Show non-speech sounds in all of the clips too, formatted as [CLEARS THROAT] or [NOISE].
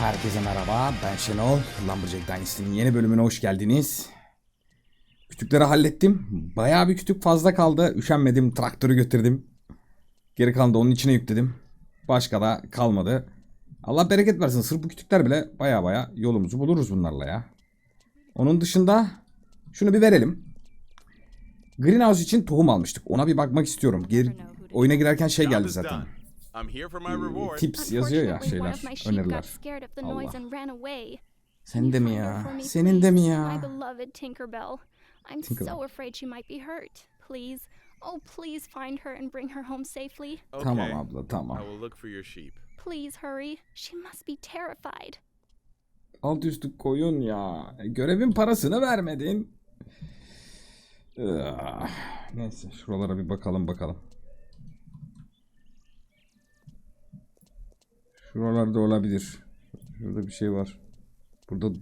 Herkese merhaba, ben Şenol. Lumberjack Dynasty'nin yeni bölümüne hoş geldiniz. Kütükleri hallettim. Bayağı bir kütük fazla kaldı. Üşenmedim, traktörü götürdüm. Geri kalanı da onun içine yükledim. Başka da kalmadı. Allah bereket versin. Sırf bu kütükler bile baya baya yolumuzu buluruz bunlarla ya. Onun dışında şunu bir verelim. Greenhouse için tohum almıştık. Ona bir bakmak istiyorum. Geri, oyuna girerken şey geldi zaten. I'm here for my Ee, reward. Tips yazıyor ya Unfortunately, one şeyler, of my sheep öneriler. got scared of the noise Allah. and ran away. Sen de mi ya? for me, Senin de mi please? My ya? Tinkerbell. I'm so afraid she might be hurt. Please, oh please find her and bring her home safely. Okay. Tamam abla I tamam. will look for your sheep. Please hurry. She must be terrified. Alt üstü koyun ya. E, Görevin parasını vermedin. Neyse şuralara bir bakalım bakalım. Şuralarda olabilir. Şurada bir şey var. Burada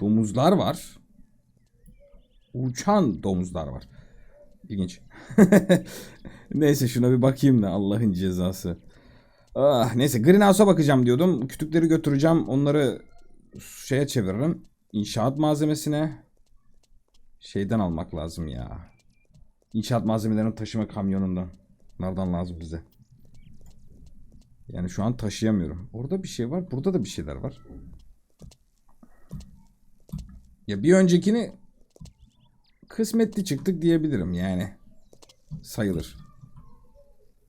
domuzlar var. Uçan domuzlar var. İlginç. [LAUGHS] Neyse şuna bir bakayım da Allah'ın cezası. Ah, neyse Greenhouse'a bakacağım diyordum. Kütükleri götüreceğim. Onları şeye çeviririm. İnşaat malzemesine şeyden almak lazım ya. İnşaat malzemelerini taşıma kamyonundan. Nereden lazım bize? Yani şu an taşıyamıyorum. Orada bir şey var. Burada da bir şeyler var. Ya bir öncekini kısmetli çıktık diyebilirim yani. Sayılır.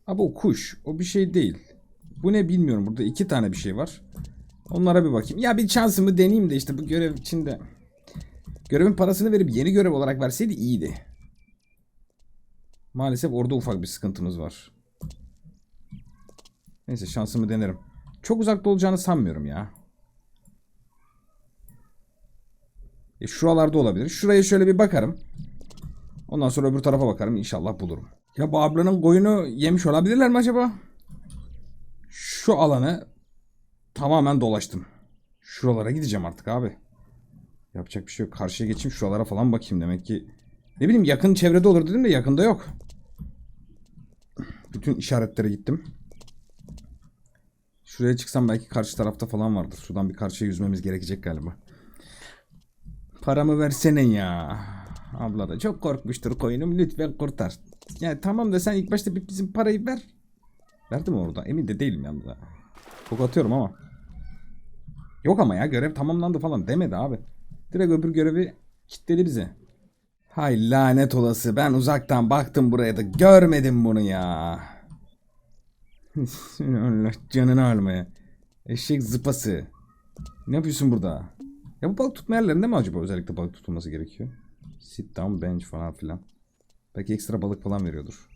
Ama o kuş. O bir şey değil. Bu ne bilmiyorum. Burada iki tane bir şey var. Onlara bir bakayım. Ya bir şansımı deneyeyim de işte bu görev içinde. Görevin parasını verip yeni görev olarak verseydi iyiydi. Maalesef orada ufak bir sıkıntımız var. Neyse şansımı denerim. Çok uzakta olacağını sanmıyorum ya. E şuralarda olabilir. Şuraya şöyle bir bakarım. Ondan sonra öbür tarafa bakarım. İnşallah bulurum. Ya bu ablanın koyunu yemiş olabilirler mi acaba? Şu alanı tamamen dolaştım. Şuralara gideceğim artık abi. Yapacak bir şey yok. Karşıya geçeyim şuralara falan bakayım demek ki. Ne bileyim yakın çevrede olur dedim de yakında yok. Bütün işaretlere gittim. Şuraya çıksam belki karşı tarafta falan vardır. Şuradan bir karşıya yüzmemiz gerekecek galiba. Paramı versene ya. Abla da çok korkmuştur koyunum lütfen kurtar. Yani tamam da sen ilk başta bir bizim parayı ver. Verdi mi orada? Emin de değilim yalnız. Çok atıyorum ama. Yok ama ya görev tamamlandı falan demedi abi. Direkt öbür görevi kitledi bize. Hay lanet olası ben uzaktan baktım buraya da görmedim bunu ya. [LAUGHS] Allah canını almaya. Eşek zıpası. Ne yapıyorsun burada? Ya bu balık tutma yerlerinde mi acaba özellikle balık tutulması gerekiyor? Sit down bench falan filan. Belki ekstra balık falan veriyordur.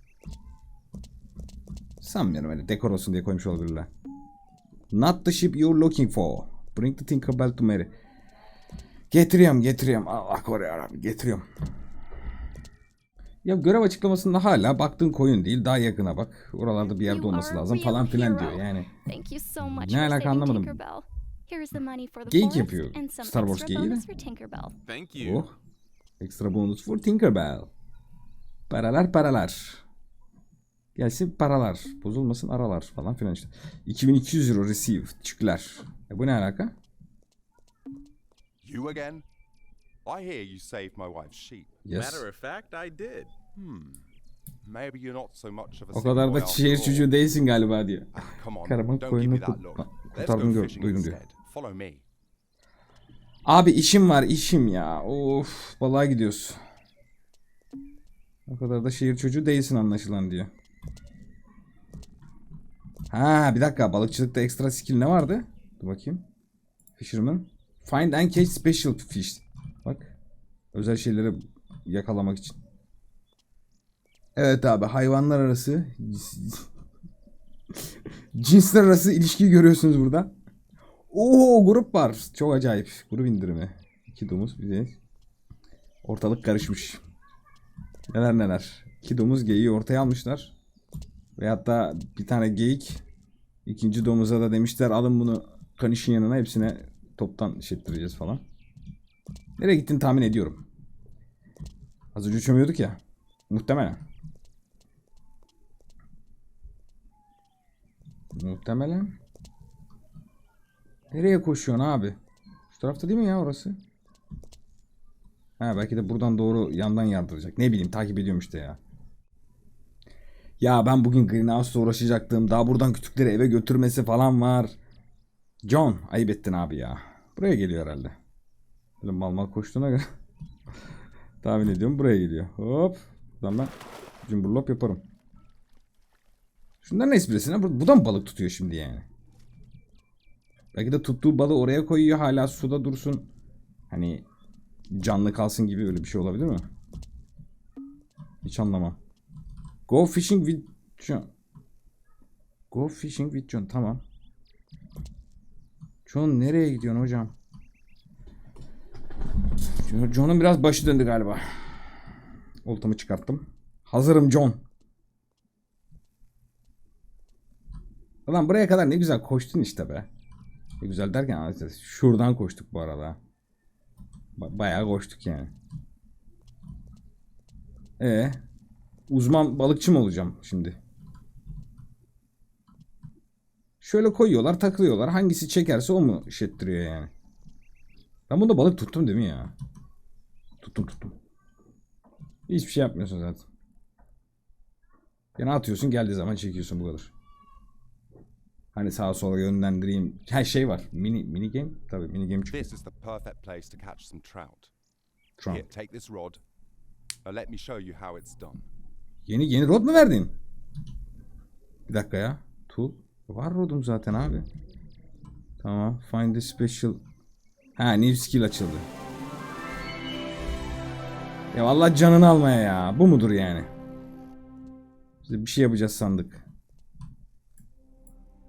Sanmıyorum öyle dekor olsun diye koymuş olabilirler. Not the ship you're looking for. Bring the Tinkerbell to Mary. Getiriyorum getiriyorum. Allah koruyor yarabbim getiriyorum. Ya görev açıklamasında hala baktığın koyun değil daha yakına bak. Oralarda bir yerde olması lazım falan filan diyor yani. Ne alaka anlamadım. Geyik yapıyor. Star Wars geyiği de. Oh. Ekstra bonus for Tinkerbell. Paralar paralar. Gelsin paralar. Bozulmasın aralar falan filan işte. 2200 euro receive. Çıklar. E bu ne alaka? You again? I hear you saved my wife's sheep. Yes. Matter of fact, I did. Maybe you're not so much of a O kadar da şehir çocuğu değilsin galiba diyor. Come on, Karımın don't give koyunu me that kurt- look. kurt- Let's kurtardığını go gör- fishing duydum diyor. instead. Follow me. Abi işim var işim ya. Of balığa gidiyoruz. O kadar da şehir çocuğu değilsin anlaşılan diyor. Ha bir dakika balıkçılıkta ekstra skill ne vardı? Dur bakayım. Fisherman. Find and catch special fish. Özel şeyleri yakalamak için. Evet abi hayvanlar arası [LAUGHS] cinsler arası ilişkiyi görüyorsunuz burada. Oo grup var. Çok acayip. Grup indirimi. İki domuz bir de ortalık karışmış. Neler neler. İki domuz geyiği ortaya almışlar. Ve hatta bir tane geyik ikinci domuza da demişler alın bunu kanişin yanına hepsine toptan işlettireceğiz falan. Nereye gittiğini tahmin ediyorum. Az önce uçamıyorduk ya. Muhtemelen. Muhtemelen. Nereye koşuyorsun abi? Şu tarafta değil mi ya orası? Ha belki de buradan doğru yandan yardıracak. Ne bileyim takip ediyorum işte ya. Ya ben bugün Greenhouse'la uğraşacaktım. Daha buradan kütükleri eve götürmesi falan var. John ayıp ettin abi ya. Buraya geliyor herhalde. Böyle mal mal koştuğuna göre. [LAUGHS] Tahmin ediyorum buraya geliyor. Hop. Buradan ben cumburlop yaparım. Şunların esprisine bu, bu da mı balık tutuyor şimdi yani? Belki de tuttuğu balığı oraya koyuyor hala suda dursun. Hani canlı kalsın gibi öyle bir şey olabilir mi? Hiç anlamam. Go fishing with John. Go fishing with John. Tamam. John nereye gidiyorsun hocam? John- John'un biraz başı döndü galiba. Oltamı çıkarttım. Hazırım John. Ulan buraya kadar ne güzel koştun işte be. Ne güzel derken şuradan koştuk bu arada. Ba- bayağı koştuk yani. E uzman balıkçı mı olacağım şimdi? Şöyle koyuyorlar, takılıyorlar. Hangisi çekerse o mu işettiriyor yani? Ben bunda balık tuttum değil mi ya? Tuttum tuttum. Hiçbir şey yapmıyorsun zaten. Ya atıyorsun geldiği zaman çekiyorsun bu kadar. Hani sağa sola yönlendireyim. Her şey var. Mini mini game. Tabii mini game çıkıyor. This is the perfect place to catch some trout. An. Here, take this rod. Let me show you how it's done. Yeni yeni rod mu verdin? Bir dakika ya. Tool. Var rodum zaten abi. Tamam. Find the special. Ha new skill açıldı. Ya vallahi canını almaya ya. Bu mudur yani? Biz bir şey yapacağız sandık.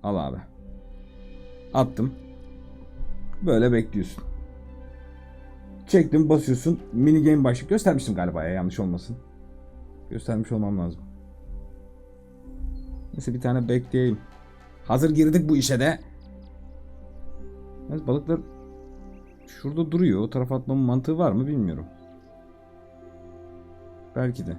Al abi. Attım. Böyle bekliyorsun. Çektim basıyorsun. Mini game başlık göstermiştim galiba ya yanlış olmasın. Göstermiş olmam lazım. Neyse bir tane bekleyeyim. Hazır girdik bu işe de. Yalnız balıklar şurada duruyor. O tarafa atmamın mantığı var mı bilmiyorum. Belki de.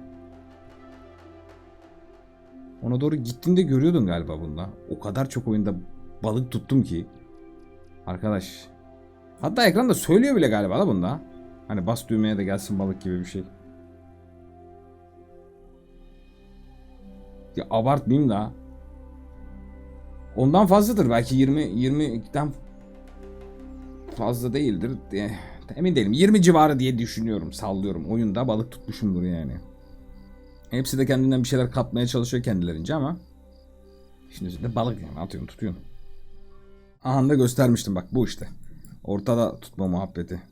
Ona doğru gittiğinde görüyordun galiba bunda. O kadar çok oyunda balık tuttum ki. Arkadaş. Hatta ekranda söylüyor bile galiba da bunda. Hani bas düğmeye de gelsin balık gibi bir şey. Ya abartmayayım da. Ondan fazladır belki 20 20'den fazla değildir. diye Emin değilim. 20 civarı diye düşünüyorum, sallıyorum. Oyunda balık tutmuşumdur yani. Hepsi de kendinden bir şeyler katmaya çalışıyor kendilerince ama işin üzerinde balık yani atıyorsun, tutuyorsun. Aha da göstermiştim bak bu işte. Ortada tutma muhabbeti.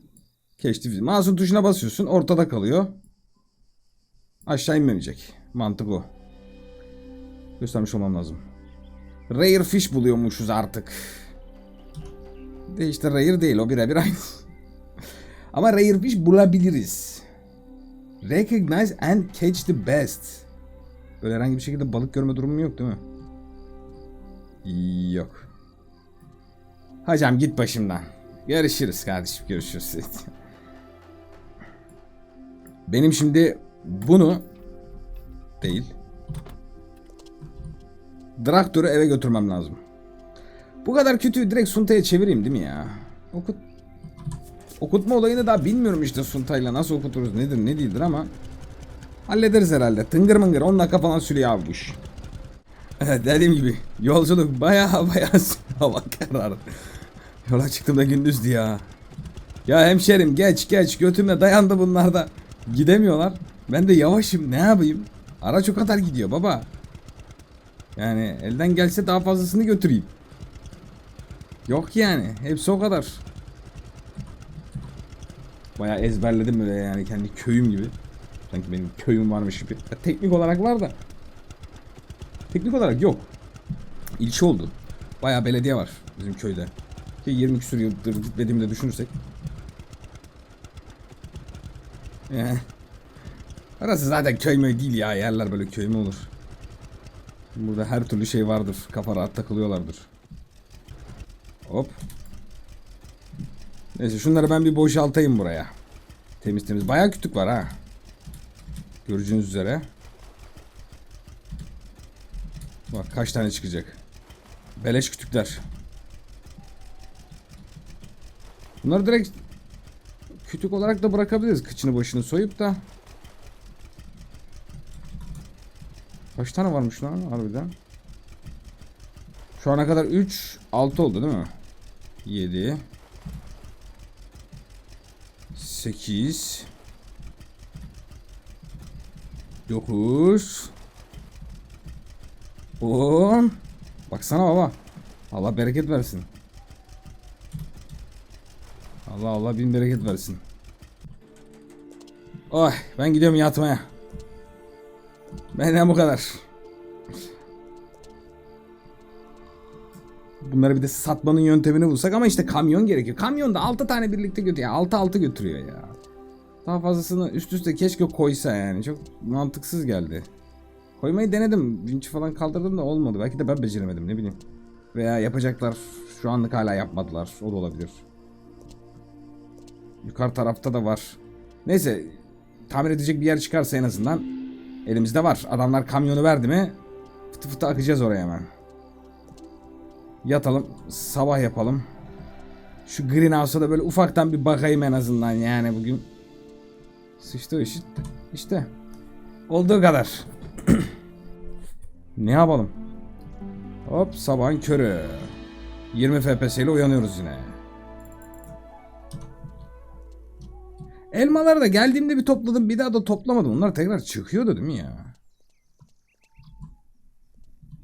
Keştif. Mouse'un tuşuna basıyorsun, ortada kalıyor. Aşağı inmeyecek. Mantık o. Göstermiş olmam lazım. Rare fish buluyormuşuz artık. De işte rare değil o birebir aynı. Ama rare fish bulabiliriz. Recognize and catch the best. Böyle herhangi bir şekilde balık görme durumum yok değil mi? Yok. Hocam git başımdan. Görüşürüz kardeşim görüşürüz. [LAUGHS] Benim şimdi bunu değil. Traktörü eve götürmem lazım. Bu kadar kötüyü direkt Sunta'ya çevireyim değil mi ya? Okut Okutma olayını daha bilmiyorum işte Sunta'yla nasıl okuturuz nedir ne değildir ama hallederiz herhalde. Tıngır mıngır 10 dakika falan sürüyor abi bu iş. Dediğim gibi yolculuk baya baya [LAUGHS] hava kararı. Yola çıktığımda gündüzdü ya. Ya hemşerim geç geç götüme dayandı bunlar da. Gidemiyorlar. Ben de yavaşım ne yapayım? Araç o kadar gidiyor baba. Yani elden gelse daha fazlasını götüreyim. Yok yani. Hepsi o kadar. Bayağı ezberledim böyle yani kendi köyüm gibi. Sanki benim köyüm varmış gibi. Ya teknik olarak var da. Teknik olarak yok. İlçe oldu. Bayağı belediye var bizim köyde. Ki 20 küsur yıldır gitmediğimi de düşünürsek. Yani. Orası zaten köy mü değil ya. Yerler böyle köy mü olur. Burada her türlü şey vardır. Kafa rahat takılıyorlardır. Hop. Neyse şunları ben bir boşaltayım buraya. Temiz temiz. Bayağı kütük var ha. Göreceğiniz üzere. Bak kaç tane çıkacak. Beleş kütükler. Bunları direkt kütük olarak da bırakabiliriz. Kıçını başını soyup da. Kaç tane varmış lan harbiden? Şu ana kadar 3, 6 oldu değil mi? 7 8 9 10 Baksana baba. Allah bereket versin. Allah Allah bin bereket versin. Oy ben gidiyorum yatmaya. Benden bu kadar. Bunları bir de satmanın yöntemini bulsak ama işte kamyon gerekiyor. Kamyon da 6 tane birlikte götürüyor. 6 6 götürüyor ya. Daha fazlasını üst üste keşke koysa yani. Çok mantıksız geldi. Koymayı denedim. Vinç falan kaldırdım da olmadı. Belki de ben beceremedim ne bileyim. Veya yapacaklar şu anlık hala yapmadılar. O da olabilir. Yukarı tarafta da var. Neyse. Tamir edecek bir yer çıkarsa en azından elimizde var. Adamlar kamyonu verdi mi fıtı fıtı akacağız oraya hemen. Yatalım. Sabah yapalım. Şu greenhouse'a da böyle ufaktan bir bakayım en azından yani bugün. Sıçtı işte. İşte. Olduğu kadar. [CLEARS THROAT] ne yapalım? Hop sabahın körü. 20 FPS ile uyanıyoruz yine. Elmaları da geldiğimde bir topladım bir daha da toplamadım. Onlar tekrar çıkıyordu değil mi ya?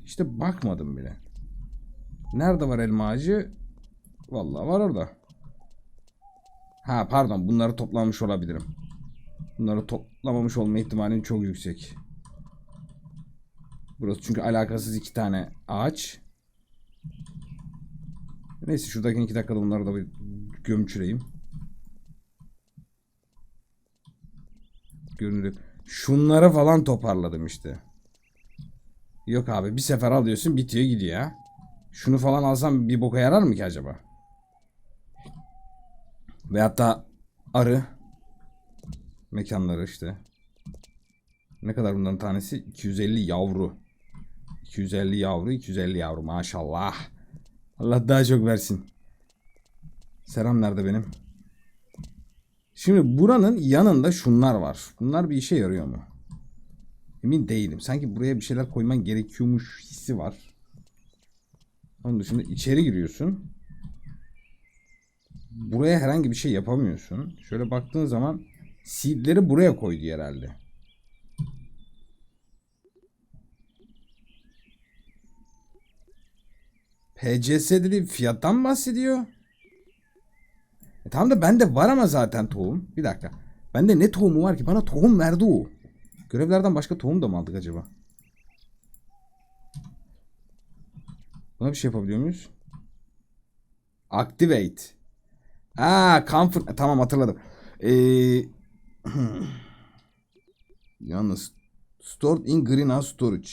İşte bakmadım bile. Nerede var elma ağacı? Vallahi var orada. Ha pardon bunları toplamış olabilirim. Bunları toplamamış olma ihtimalim çok yüksek. Burası çünkü alakasız iki tane ağaç. Neyse şuradaki iki dakikada bunları da bir gömçüreyim. Görünür. Şunları falan toparladım işte. Yok abi bir sefer alıyorsun bitiyor gidiyor. Şunu falan alsam bir boka yarar mı ki acaba? Veyahut da arı mekanları işte. Ne kadar bunların tanesi? 250 yavru. 250 yavru, 250 yavru maşallah. Allah daha çok versin. Selam nerede benim? Şimdi buranın yanında şunlar var. Bunlar bir işe yarıyor mu? Emin değilim. Sanki buraya bir şeyler koyman gerekiyormuş hissi var. Onun dışında içeri giriyorsun. Buraya herhangi bir şey yapamıyorsun. Şöyle baktığın zaman seedleri buraya koydu herhalde. PCS dediği fiyattan bahsediyor. E tamam da bende var ama zaten tohum. Bir dakika. Bende ne tohumu var ki? Bana tohum verdi o. Görevlerden başka tohum da mı aldık acaba? Buna bir şey yapabiliyor muyuz? Activate. Aa, comfort. Tamam hatırladım. Ee, [CLEARS THROAT] yalnız stored in greenhouse storage.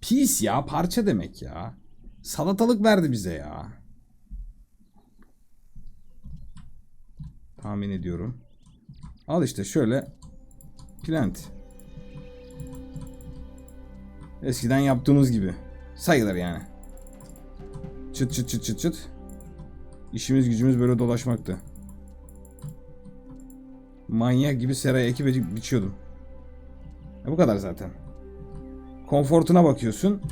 Piece ya parça demek ya. Salatalık verdi bize ya. Tahmin ediyorum. Al işte şöyle plant. Eskiden yaptığımız gibi. Sayılır yani. Çıt çıt çıt çıt çıt. İşimiz gücümüz böyle dolaşmaktı. Manyak gibi seraya ekip ekip biçiyordum. E bu kadar zaten. Konfortuna bakıyorsun.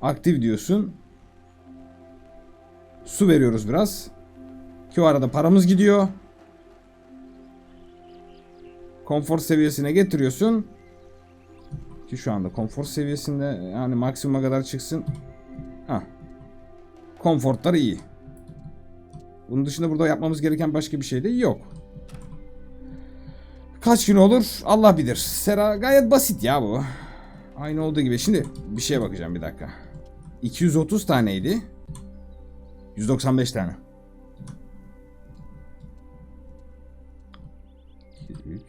Aktif diyorsun. Su veriyoruz biraz. Ki o arada paramız gidiyor. Konfor seviyesine getiriyorsun. Ki şu anda konfor seviyesinde yani maksimuma kadar çıksın. Ha. Konfortlar iyi. Bunun dışında burada yapmamız gereken başka bir şey de yok. Kaç gün olur Allah bilir. Sera gayet basit ya bu. Aynı olduğu gibi. Şimdi bir şeye bakacağım bir dakika. 230 taneydi. 195 tane. 2, 3,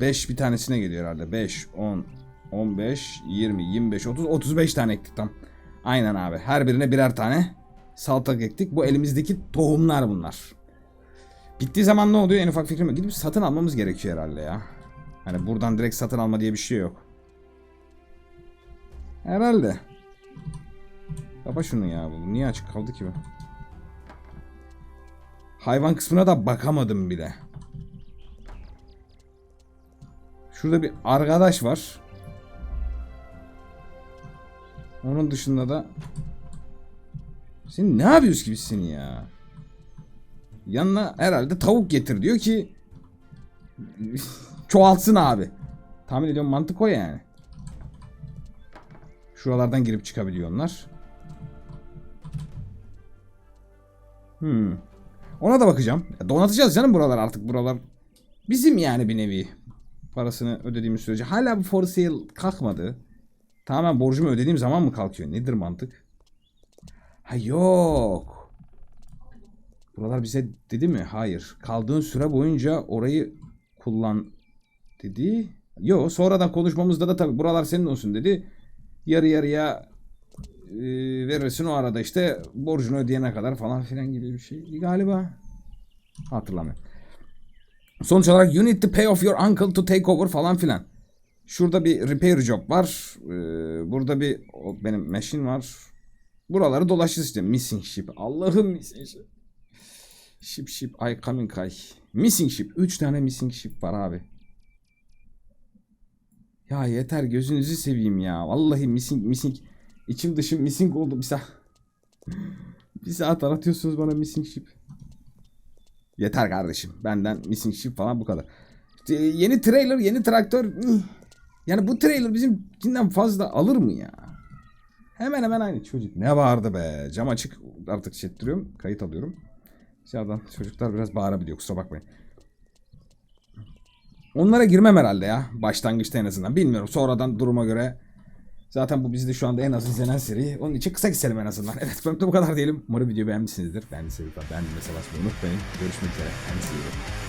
5 bir tanesine geliyor herhalde. 5, 10, 15, 20, 25, 30, 35 tane ektik tam. Aynen abi. Her birine birer tane salatalık ektik. Bu elimizdeki tohumlar bunlar. Bittiği zaman ne oluyor en ufak fikrim yok. Gidip satın almamız gerekiyor herhalde ya. Hani buradan direkt satın alma diye bir şey yok. Herhalde. Kapa şunu ya bu. Niye açık kaldı ki bu? Hayvan kısmına da bakamadım bile. Şurada bir arkadaş var. Onun dışında da sen ne yapıyorsun ki biz seni ya? Yanına herhalde tavuk getir diyor ki [LAUGHS] çoğaltsın abi. Tahmin ediyorum mantık o yani. Şuralardan girip çıkabiliyor onlar. Hmm. Ona da bakacağım. Donatacağız canım buralar artık buralar. Bizim yani bir nevi. Parasını ödediğimiz sürece. Hala bu for sale kalkmadı. Tamamen borcumu ödediğim zaman mı kalkıyor? Nedir mantık? Ha yok. Buralar bize dedi mi? Hayır. Kaldığın süre boyunca orayı kullan dedi. Yo sonradan konuşmamızda da tabii buralar senin olsun dedi. Yarı yarıya e, verirsin o arada işte borcunu ödeyene kadar falan filan gibi bir şey galiba. Hatırlamıyorum. Sonuç olarak you need to pay off your uncle to take over falan filan. Şurada bir repair job var. Ee, burada bir o benim machine var. Buraları dolaşacağız işte. Missing ship. Allah'ım missing ship. Ship ship I coming I. Missing ship. 3 tane missing ship var abi. Ya yeter gözünüzü seveyim ya. Vallahi missing missing. İçim dışım missing oldu bir saat. bir saat aratıyorsunuz bana missing ship. Yeter kardeşim. Benden missing ship falan bu kadar. İşte yeni trailer, yeni traktör. Yani bu trailer bizimkinden fazla alır mı ya? Hemen hemen aynı çocuk. Ne bağırdı be. Cam açık artık şey ettiriyorum. Kayıt alıyorum. Dışarıdan çocuklar biraz bağırabiliyor kusura bakmayın. Onlara girmem herhalde ya. Başlangıçta en azından. Bilmiyorum. Sonradan duruma göre. Zaten bu bizde şu anda en az izlenen seri. Onun için kısa keselim en azından. Evet ben de bu kadar diyelim. Umarım videoyu beğenmişsinizdir. Beğendiyseniz beğenmeyi basmayı unutmayın. Görüşmek üzere. Kendinize iyi bakın.